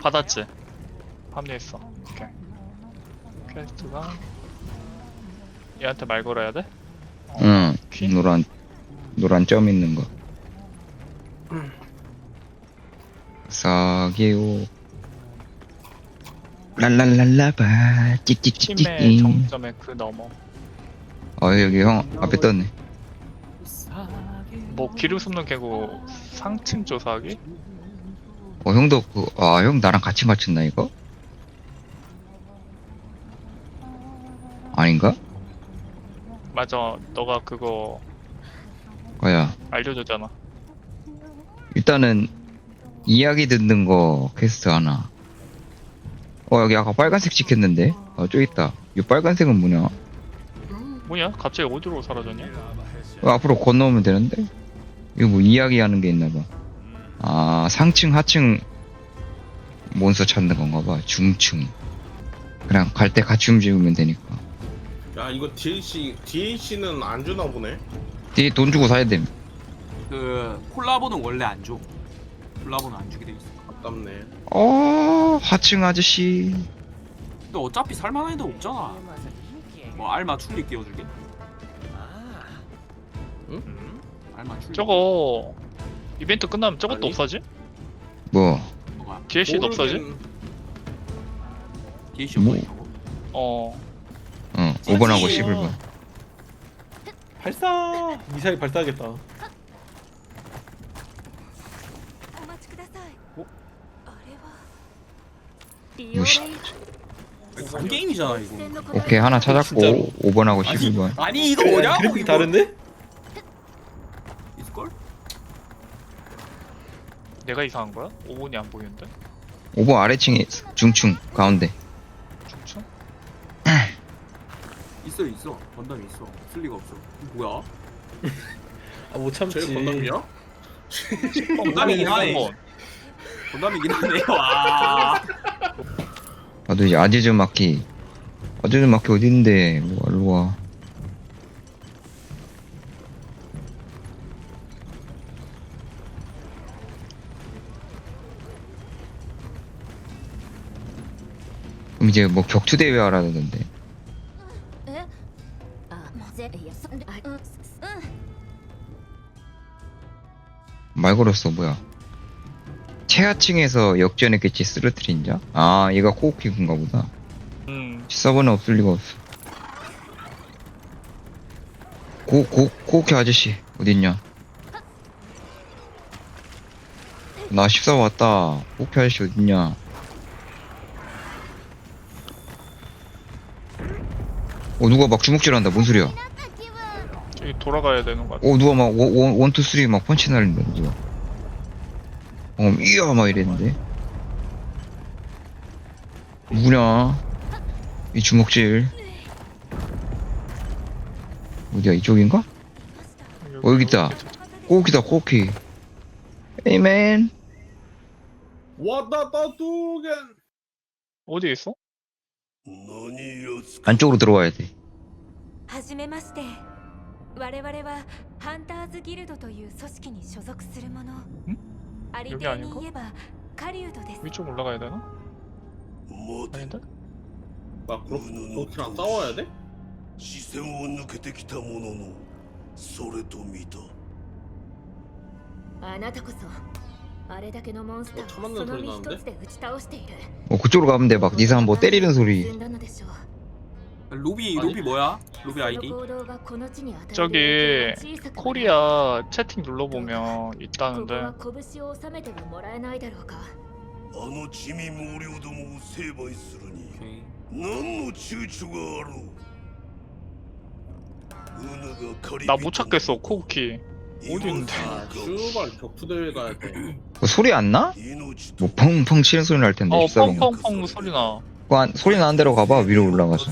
받았지? 합류했어. 오케이. 퀘스트가 얘한테 말 걸어야 돼? 응. 퀸? 노란 노란 점 있는 거. 사기오. 랄랄랄라바 팀의 찍찍찍찍. 정점에 그 넘어. 어 여기 형 앞에 떴네. 뭐 기름 굽는 개고 상층 조사하기? 어 형도 그, 아 형 나랑 같이 맞췄나 이거? 아닌가? 맞아. 너가 그거 거야. 알려줬잖아. 일단은 이야기 듣는 거 퀘스트 하나. 어 여기 아까 빨간색 찍혔는데. 어 저기 있다. 이 빨간색은 뭐냐? 뭐냐? 갑자기 어디로 사라졌냐? 어, 앞으로 건너오면 되는데? 이거 뭐 이야기하는 게 있나 봐. 아, 상층, 하층 몬스터 찾는 건가 봐. 중층. 그냥 갈 때 같이 움직이면 되니까. 야 이거 DLC DLC는 안 주나 보네. 뒤에 돈 주고 사야 됨. 그 콜라보는 원래 안 줘. 콜라보는 안 주게 돼 있어. 아깝네. 어, 하층 아저씨. 근데 어차피 살만한 애들 없잖아. 뭐 알마 출리 끼워주게. 음. 알마 출리. 저거 이벤트 끝나면 저것도 아니. 없어지? 뭐, 뭐가? DLC도 없어지? 모르긴- DLC 뭐? 없다고? 어. 어, 5번하고 찌찌. 11번. 발사 미사일 발사하겠다 お待ちくださいおあれはリオレイ 무시. 그 게임이잖아 이거. 오케이, 하나 찾았고, 진짜로? 5번하고 아니, 11번. 아니 이거 그래, 뭐냐고 그래픽이 이거. 다른데? 내가 이상한 거야? 5번이 안 보이는데? 5번 아래층에 중층, 가운데. 중층? 있어 있어. 건담이 있어. 쓸 리가 없어. 이거 뭐야? 아 못 참지 제일 건담이야? 건담이긴 하네. 번. 건담이긴 하네. 와. 나도 이제 아지즈 마키. 아지즈 마키 어딘데? 뭐, 일로 와. 그럼 이제 뭐 격투 대회 하라는데. 말 걸었어 뭐야? 최하층에서 역전했겠지 쓰러뜨린 자? 아 얘가 코오키군가 보다. 음. 서버는 없을 리가 없어. 고, 고, 코오키 아저씨 어딨냐? 나 14 왔다. 코오키 아저씨 어딨냐? 어, 누가 막 주먹질한다. 뭔 소리야? 저기 돌아가야 되는 거 같아. 어, 누가 막, 원, 원, 원, 투, 쓰리 막 펀치 날린다, 누가. 어, 이야, 막 이랬는데. 누구냐? 이 주먹질. 어디야, 이쪽인가? 어, 여기 있다. 코오키다, 코오키. 에이맨. 왔다 따뚜겐. 어디에 있어? 안쪽으로 들어와야 돼. はじめまして我々はハンターズギルドという組織に所属する者ありていに言えば狩人です 위쪽 올라가야 되나? 아닌데? 나 그렇게 그렇게랑 싸워야 돼? 視線を抜けてきたもののそれと見たあなたこそあれだけのモンスターをおたまんなその身鳥なんで一つで打ち倒している 어, 그쪽으로 가면 돼. 막, 니사 뭐 때리는 소리. 進んだのでしょう 로비 로비 뭐야? 로비 その 아이디? 行動がこの地に与える 저기 影響は小さくはない 코리아 채팅 눌러보면 ここ 있다는데 は拳を収めてももらえないだろうかあの地味猛量どもを成敗するに 오케이. 何の躊躇があろううぬが借り 나 못 찾겠어 코우키 어디 있는데? 아 슈발 격투대회 가야 돼. 뭐 소리 안 나? 命と 뭐 펑펑 치는 소리 날 텐데. 어 14번. 펑펑펑 소리나 그거 안- 소리 나는 대로 가봐. 위로 올라가서.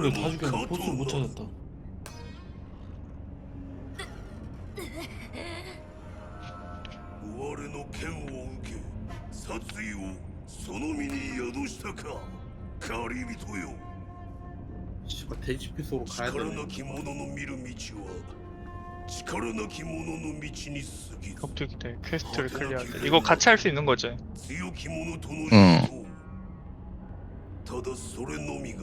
아 ま 씨 たそ 병원을 れ 다 も 죽였는데 か 보스를 못 とな 찾았다「我の剣を受け殺意をその身に宿したか狩人よ 씨발 돼지 피소로 가야 力 되네. なき者の見る道は力なき者の道に過ぎず 격투기 때 퀘스트를 클리어할 때 이거 같이 할 수 있는 거지? 強き者とのうん死闘ただそれのみが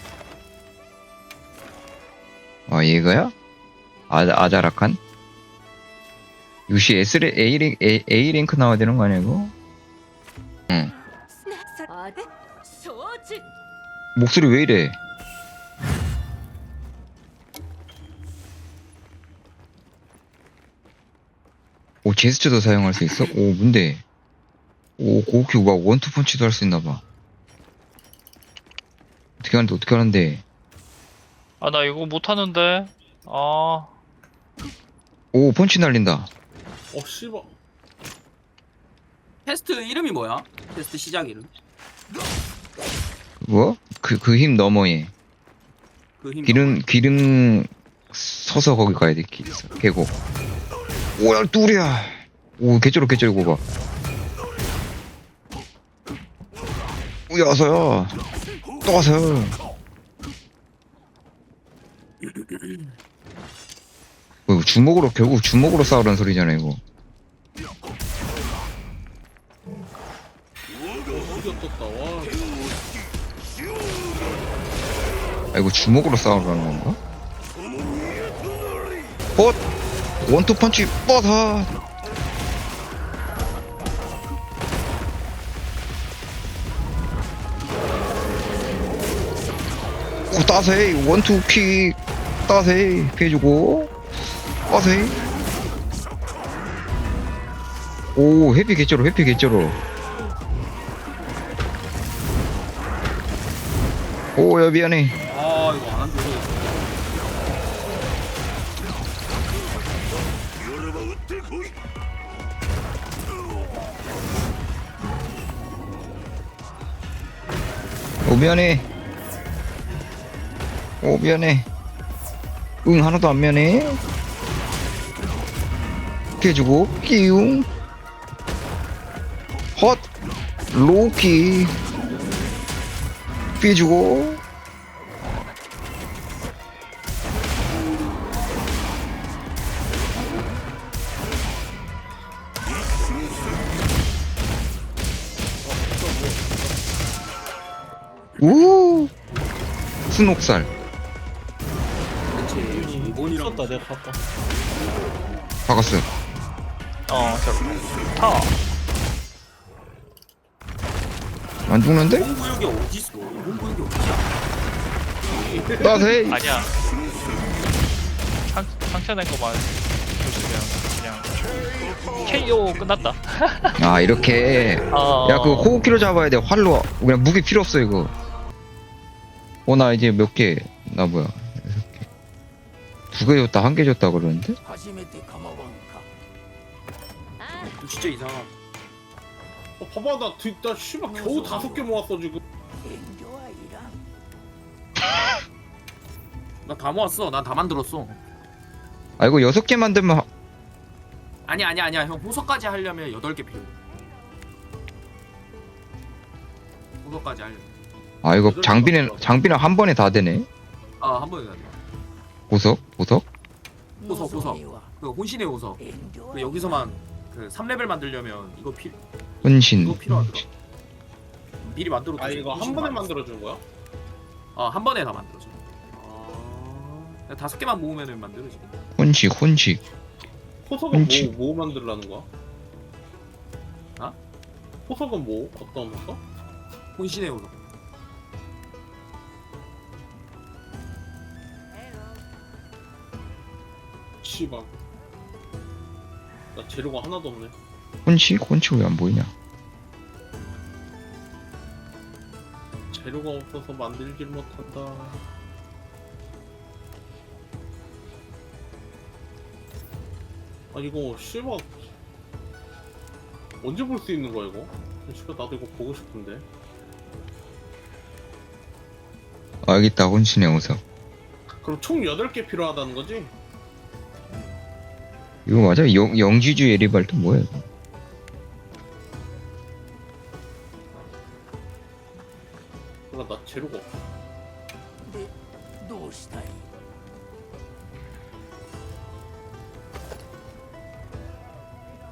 어 이거야? 아, 아자라칸? 요시 S레 A랭 A, A랭크 나와야 되는 거 아니야 이거? 응. 목소리 왜 이래? 오 제스처도 사용할 수 있어? 오 뭔데? 오 고우키 막 원투펀치도 할 수 있나봐 어떻게 하는데 어떻게 하는데 아 나 이거 못하는데 아 오 펀치 날린다. 어 씨발. 테스트 이름이 뭐야? 테스트 시작 이름 뭐? 그 그힘 넘어 얘. 그힘 기름 기름 서서 거기 가야 돼. 기- 계곡. 오야 뚜리야. 오 개쩔어 개쩔어 봐. 오야 와서요. 또 와서요. 뭐 주먹으로 결국 주먹으로 싸우라는 소리잖아 이거. 아 이거 주먹으로 싸우라는 건가? 헛! 원투 펀치 뻗어! 오 따세이 원투 킥 따세 피해주고. 따세 오 회피 개쩔어 회피 개쩔어. 오야 미안해. 아 이거 안 한대 오 미안해. 오 미안해. 응 하나도 안 미안해. 피해주고 끼웅. 헛! 로키. 피해주고. 우! 그치 썼다 내가 봤다. 박았어 어저 타. 안 죽는데? 일본 구역이 어디 있어? 일본 구역이 어디야? 따세 아니야. 상, 상처낸 거만 조심해요. 그냥. KO 끝났다. 아 이렇게. 어... 야 그 호흡기로 잡아야 돼. 활로. 그냥 무기 필요 없어 이거. 어나 이제 몇 개. 나 뭐야 두 개 줬다 한 개 줬다 그러는데? 진짜 이상하 어, 봐봐 나, 뒤, 나 씨발 겨우 다섯 개 모았어 지금. 나 다 모았어. 난 다 만들었어. 아 이거 여섯 개 만들면 하- 아니 아니 아니야. 형 호석까지 하려면 8개 필요해. 호석까지 하려면. 아 이거 장비는 장비는 한 번에 다 되네? 아한 번에 가야 돼 보석? 보석? 호석 호석. 그 혼신의 호석. 그 여기서만 그 3레벨 만들려면 이거 필 혼신. 이거 필요하더라. 미리 만들어 아 이거 한 번에 만들어 준 거야? 어한 번에 다 만들어져 그냥 다섯 개만 모으면은 만들어지 혼식 혼식. 포석은 훔치. 뭐, 뭐 만들라는 거야? 아? 포석은 뭐? 어떤 포석? 혼신의 호석 씨발 나 재료가 하나도 없네. 혼식 혼식 왜안 보이냐? 재료가 없어서 만들질 못한다. 아 이거 씨발 언제 볼 수 있는 거야 이거? 씨발 나도 이거 보고 싶은데. 아 여기 있다 혼신의 호석. 그럼 총 8개 필요하다는 거지? 이거 맞아 영, 영지주 예리발도 뭐야 이거 그러니까 나 재료가 없어 でどうしたい